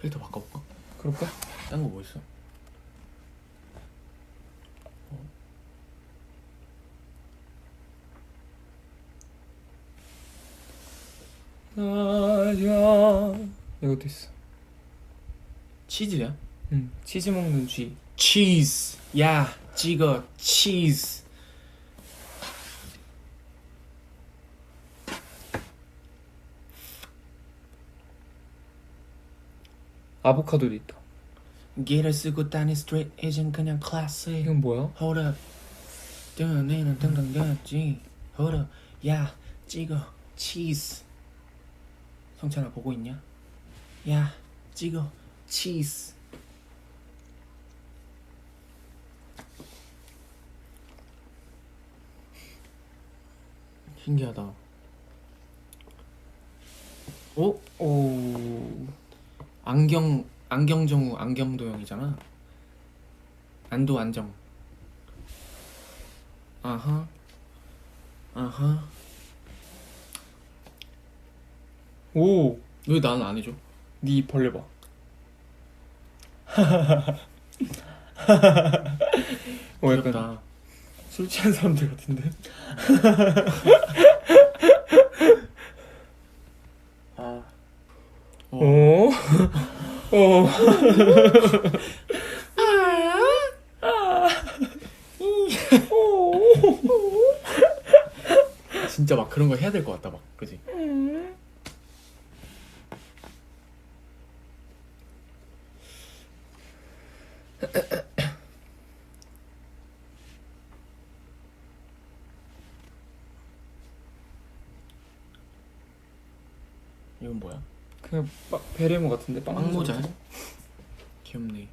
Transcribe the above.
필터 바꿔볼까? 그럴까? 딴 거 뭐 있어? 나야 이것도 있어. 치즈야? 응. 치즈 먹는 쥐. 치즈. 야, 찍어 치즈. 아보카도도 있다. 길을 쓰고 다니 스트레이트 에이전 그냥 클래식. 이건 뭐야? Hold up. 뜨내는 등등등지. Hold up. 야, 찍어 치즈. 성찬아 보고 있냐? 야, 찍어 치즈. 신기하다. 오, 오. 안경 안경정우 안경도형이잖아. 안도 안정. 아하. 아하. 오. 왜 나는 안 해줘? 네 벌레 봐. 어 약간. 술 취한 사람들 같은데? 아. 어. 오. 오. 진짜 막 그런 거 해야 될 것 같다 막 그지? 이건 뭐야? 그냥 빠, 베레모 같은데 빵빵 모자? 같은 거? 귀엽네.